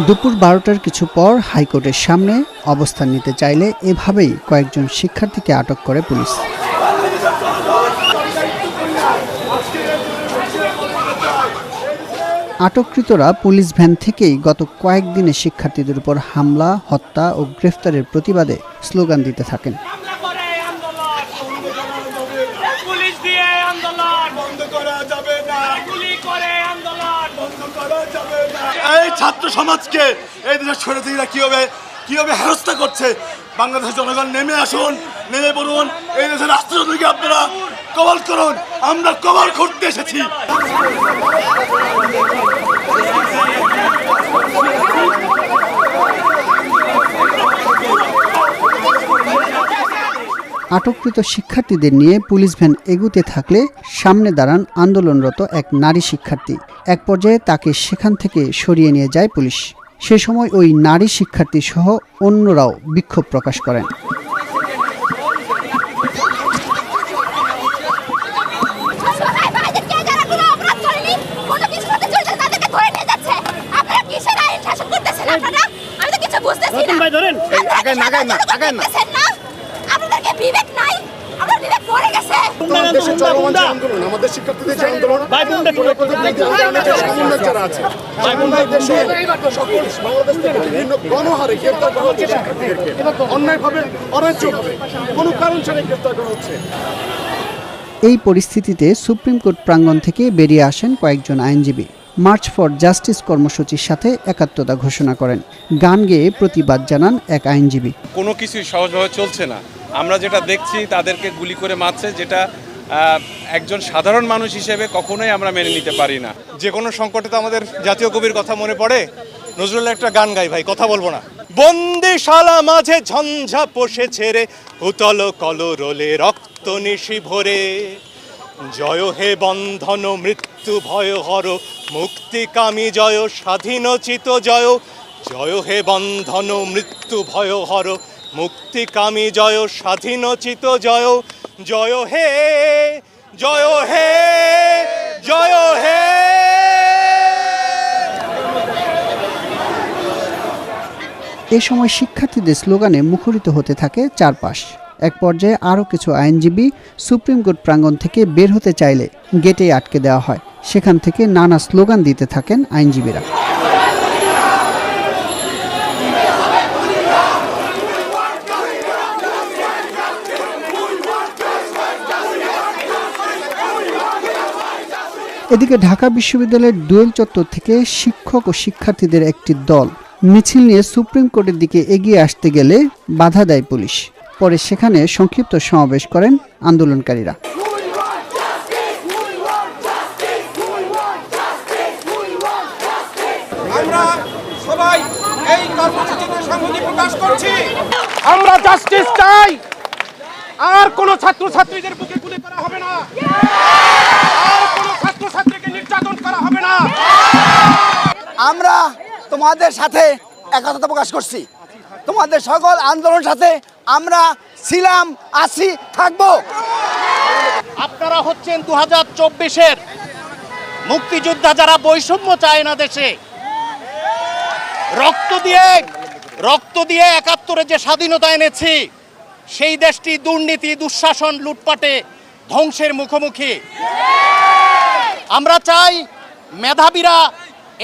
দুপুর বারোটার কিছু পর হাইকোর্টের সামনে অবস্থান নিতে চাইলে এভাবেই কয়েকজন শিক্ষার্থীকে আটক করে পুলিশ। আটককৃতরা পুলিশ ভ্যান থেকেই গত কয়েকদিনে শিক্ষার্থীদের উপর হামলা হত্যা ও গ্রেফতারের প্রতিবাদে স্লোগান দিতে থাকেন। পুলিশ দিয়ে আন্দোলন। বন্ধ করা যাবে না। গুলি করে আন্দোলন। বন্ধ করা যাবে না এই ছাত্র সমাজকে এই দেশের স্বৈরাচারীরা কীভাবে কীভাবে হেরস্তা করছে? বাংলাদেশের জনগণ নেমে আসুন, নেমে পড়ুন। এই দেশের রাষ্ট্রপতিকে আপনারা কবল করুন। আমরা কবল করতে এসেছি। আটককৃত শিক্ষার্থীদের নিয়ে পুলিশ ভ্যান এগুতে থাকলে সামনে দাঁড়ান আন্দোলনরত এক নারী শিক্ষার্থী। এক পর্যায়ে তাকে সেখান থেকে সরিয়ে নিয়ে যায় পুলিশ। সে সময় ওই নারী শিক্ষার্থী সহ অন্যরাও বিক্ষোভ প্রকাশ করেন। অপরাধ করেনি, কোনো কিছু মরে দেশে চলমান আন্দোলন আমাদের শিক্ষার্থীদের যে আন্দোলন প্রজাতান্ত্রিক যে আন্দোলনের যে সমন্বয় যারা আছে দেশে সকল বাংলাদেশ থেকে বিভিন্ন গণহারে গ্রেপ্তার করা হচ্ছে শিক্ষার্থীদেরকে। অন্যায়ভাবে অন্যায্যভাবে কোনো কারণ ছাড়াই গ্রেপ্তার করা হচ্ছে। এই পরিস্থিতিতে সুপ্রিম কোর্ট প্রাঙ্গণ থেকে বেরিয়ে আসেন কয়েকজন আইনজীবী। মার্চ ফর জাস্টিস কর্মসূচির সাথে একাত্মতা ঘোষণা করেন। গান গেয়ে প্রতিবাদ জানান এক আইনজীবী। কোনো কিছুই সহজভাবে চলছে না। আমরা যেটা দেখছি, তাদেরকে গুলি করে মারছে, যেটা একজন সাধারণ মানুষ হিসেবে কখনোই আমরা মেনে নিতে পারি না। যে কোনো সংকটে তো আমাদের জাতীয় কবির কথা মনে পড়ে। নজরুলের একটা গান গাই ভাই, কথা বলব না। বন্দিশালা মাঝে ঝঞ্ঝা পোষে ছেড়ে উতল কল রোলে রক্ত নিশি ভরে। জয় হে বন্ধন, মৃত্যু ভয় হর মুক্তিকামী জয় স্বাধীনচিত জয়। জয় হে বন্ধন, মৃত্যু ভয় হর, মুক্তিকামী জয়, স্বাধীনচিত জয়। জয় হে জয় হে জয় হে এ সময় শিক্ষার্থীদের স্লোগানে মুখরিত হতে থাকে চারপাশ। এক পর্যায়ে আরও কিছু আইনজীবী সুপ্রিম কোর্ট প্রাঙ্গণ থেকে বের হতে চাইলে গেটে আটকে দেওয়া হয়। সেখান থেকে নানা স্লোগান দিতে থাকেন আইনজীবীরা। এদিকে ঢাকা বিশ্ববিদ্যালয়ের দোয়েল চত্বর থেকে শিক্ষক ও শিক্ষার্থীদের একটি দল মিছিল নিয়ে সুপ্রিম কোর্টের দিকে এগিয়ে আসতে গেলে বাধা দেয় পুলিশ। পরে সেখানে সংক্ষিপ্ত সমাবেশ করেন আন্দোলনকারীরা। আমরা জাস্টিস চাই। আর কোন ছাত্র ছাত্রীদের বুকে গুলি করা হবে না আর কোন ছাত্র ছাত্রীকে নির্যাতন করা হবে না আমরা তোমাদের সাথে একতা প্রকাশ করছি। তোমাদের সকল আন্দোলনের সাথে আমরা ছিলাম, আছি, থাকব। আপনারা হচ্ছেন দু হাজার চব্বিশের মুক্তিযোদ্ধা যারা বৈষম্য চায় না দেশে, রক্ত দিয়ে রক্ত দিয়ে একাত্তরে যে স্বাধীনতা এনেছি, সেই দেশটি দুর্নীতি, দুঃশাসন, লুটপাটে ধ্বংসের মুখোমুখি। আমরা চাই মেধাবীরা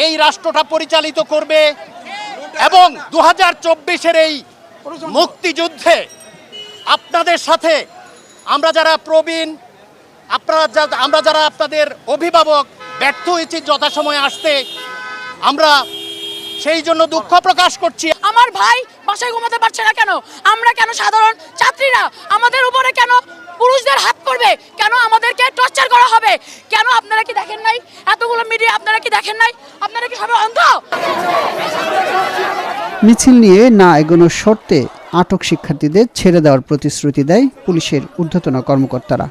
এই রাষ্ট্রটা পরিচালিত করবে এবং দু হাজার চব্বিশের এই মুক্তিযুদ্ধে আপনাদের সাথে আমরা যারা প্রবীণ, আপনারা আমরা যারা আপনাদের অভিভাবক ব্যর্থ হয়েছি যথাসময়ে আসতে, আমরা সেই জন্য দুঃখ প্রকাশ করছি। আমার ভাই বাসায় ঘুমাতে পারছে না কেন? আমরা কেন সাধারণ ছাত্রীরা? আমাদের উপরে কেন পুরুষদের হাত করবে? কেন আমাদেরকে টর্চার করা হবে? কেন আপনারা কি দেখেন নাই? এতগুলো মিডিয়া আপনারা কি দেখেন নাই? আপনারা কি সবাই অন্ধ? মিছিল নিয়ে না এগোনোর শর্তে আটক শিক্ষার্থীদের ছেড়ে দেওয়ার প্রতিশ্রুতি দেয় পুলিশের ঊর্ধ্বতন কর্মকর্তারা।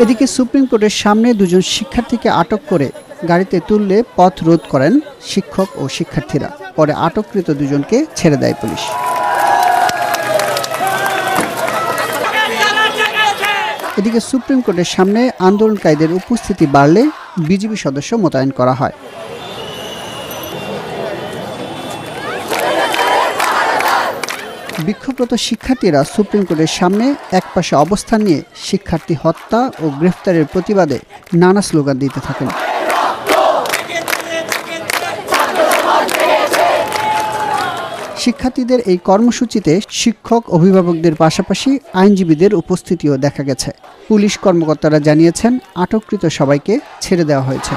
এদিকে সুপ্রিম কোর্টের সামনে দুজন শিক্ষার্থীকে আটক করে গাড়িতে তুললে পথ রোধ করেন শিক্ষক ও শিক্ষার্থীরা। পরে আটককৃত দুজনকে ছেড়ে দেয় পুলিশ। এদিকে সুপ্রিম কোর্টের সামনে আন্দোলনকারীদের উপস্থিতি বাড়লে বিজিবি সদস্য মোতায়েন করা হয়। বিক্ষোভরত শিক্ষার্থীরা সুপ্রিম কোর্টের সামনে একপাশে অবস্থান নিয়ে শিক্ষার্থী হত্যা ও গ্রেফতারের প্রতিবাদে নানা স্লোগান দিতে থাকেন। শিক্ষার্থীদের এই কর্মসূচিতে শিক্ষক, অভিভাবকদের পাশাপাশি আইনজীবীদের উপস্থিতিও দেখা গেছে। পুলিশ কর্মকর্তারা জানিয়েছেন, আটককৃত সবাইকে ছেড়ে দেওয়া হয়েছে।